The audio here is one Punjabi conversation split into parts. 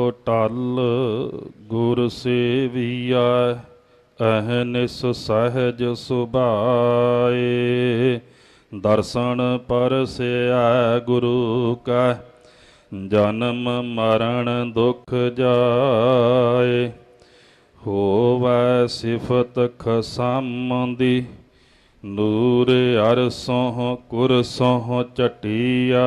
ਟਲ ਗੁਰ ਸੇਵੀਆ ਅਹਨਿਸ ਸਹਿਜ ਸੁਭਾਏ। ਦਰਸ਼ਨ ਪਰਸਿਆ ਗੁਰੂ ਕਾ, ਜਨਮ ਮਰਨ ਦੁਖ ਜਾਏ। ਹੋਵੈ ਸਿਫਤ ਖਸਮ ਦੀ ਨੂਰ ਅਰਸੋਂ ਕੁਰਸੋਂ ਚਟਿਆ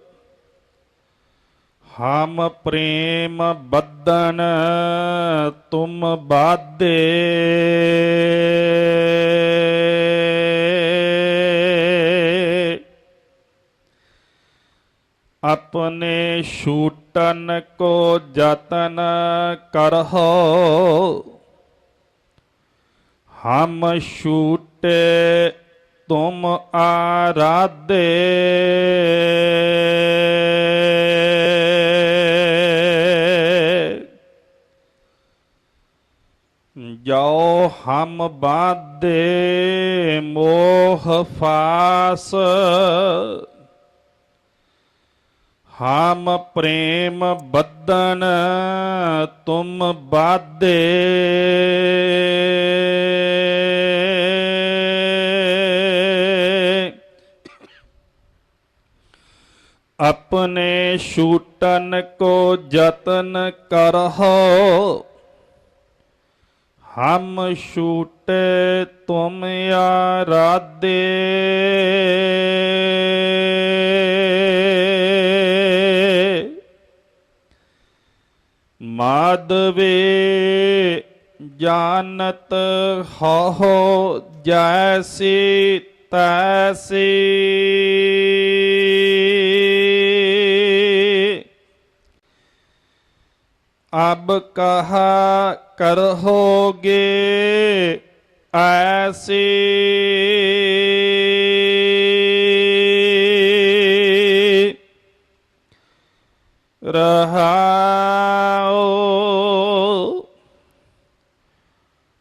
ਹਮ ਪ੍ਰੇਮ ਬੱਦਨ ਤੁਮ ਬਾਦੇ ਆਪਣੇ ਛੂਟਨ ਕੋ ਜਤਨ ਕਰਹੁ ਹਮ ਛੂਟੇ ਤੁਮ ਆਰਾਧੇ ਜੋ ਹਮ ਬਾਦੇ ਮੋਹ ਫਾਸ ਹਮ ਪ੍ਰੇਮ ਬੱਦਨ ਤੁਮ ਬਾਦੇ ਆਪਣੇ ਛੂਟਨ ਕੋ ਜਤਨ ਕਰਹੁ ਹਮ ਛੂਟੇ ਤੁਮ ਆਰਾਧੇ। ਮਾਧਵੇ ਜਾਣਤ ਹੋ ਜੈਸੀ ਤੈਸੀ। ਅਬ ਕਹਾ ਕਰੋਗੇ ਐਸੀ ਰਹਾਓ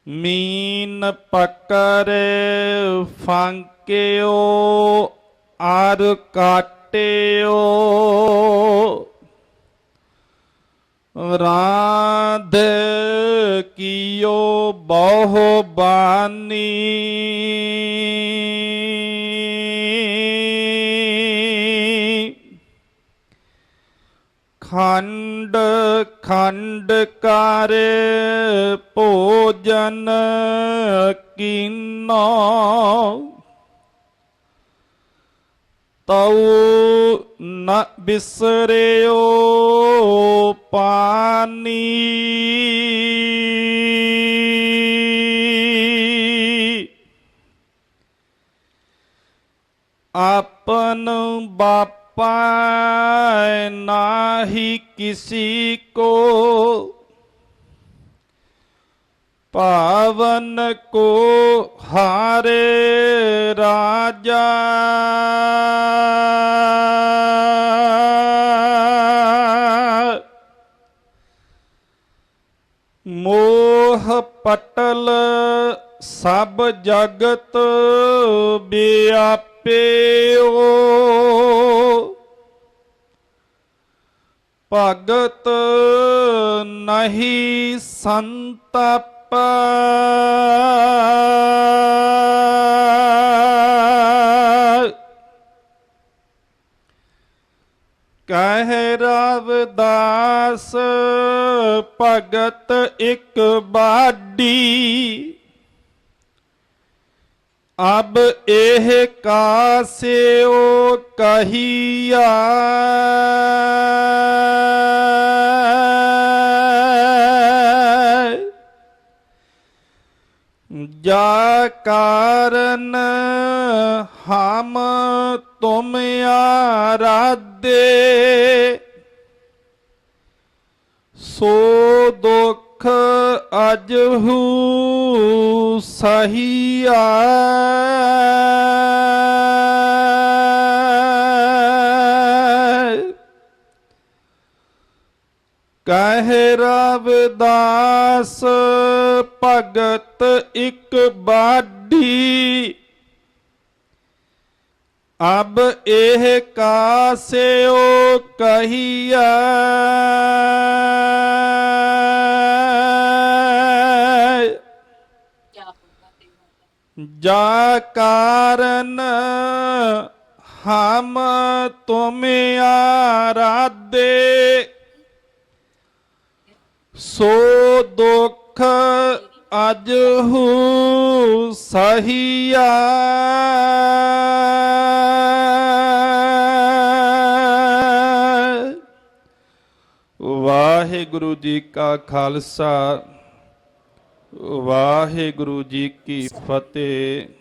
ਮੀਨ ਪਕਰੇ ਫਾਂਕਿਓ ਆਰ ਕਾਟਿਓ ਰਾਧ ਕੀਓ ਬਹੁ ਬਾਨੀ। ਖੰਡ ਖੰਡ ਕਰ ਭੋਜਨ ਕੀਨੋ। ਤਉ ਨ ਬਿਸਰਿਓ ਪਾਨੀ। ਆਪਨ ਬਾਪਾ ਨਾਹੀ ਕਿਸੀ ਕੋ ਪਾਵਨ ਕੋ ਹਾਰੇ ਰਾਜਾ। ਪਟਲ ਸਭ ਜਗਤ ਵਿਆਪਿਓ ਭਗਤ ਨਹੀਂ ਸੰਤਪ। ਕਹਿ ਰਵਦਾਸ ਭਗਤ ਇੱਕ ਬਾਡੀ। ਅਬ ਇਹ ਕਾਸਿਓ ਕਹੀਆ ਜਾ ਕਾਰਨ ਹਮ ਤੁਮ ਆਰਾਧੇ ਸੋ ਦੁਖ ਅਜਹੂ ਸਹੀਆ ਕਹਿ ਰਵਦਾਸ ਭਗਤ ਇੱਕ ਬਾਡੀ ਅਬ ਇਹ ਕਾਸਿਓ ਕਹੀਆ ਜਾ ਕਾਰਨ ਹਮ ਤੁਮ ਆਰਾਧੇ। ਸੋ ਦੁਖ ਅਜ ਹੂ ਸਹੀਆ। ਵਾਹਿਗੁਰੂ ਜੀ ਕਾ ਖਾਲਸਾ ਵਾਹਿਗੁਰੂ ਜੀ ਕੀ ਫਤਿਹ।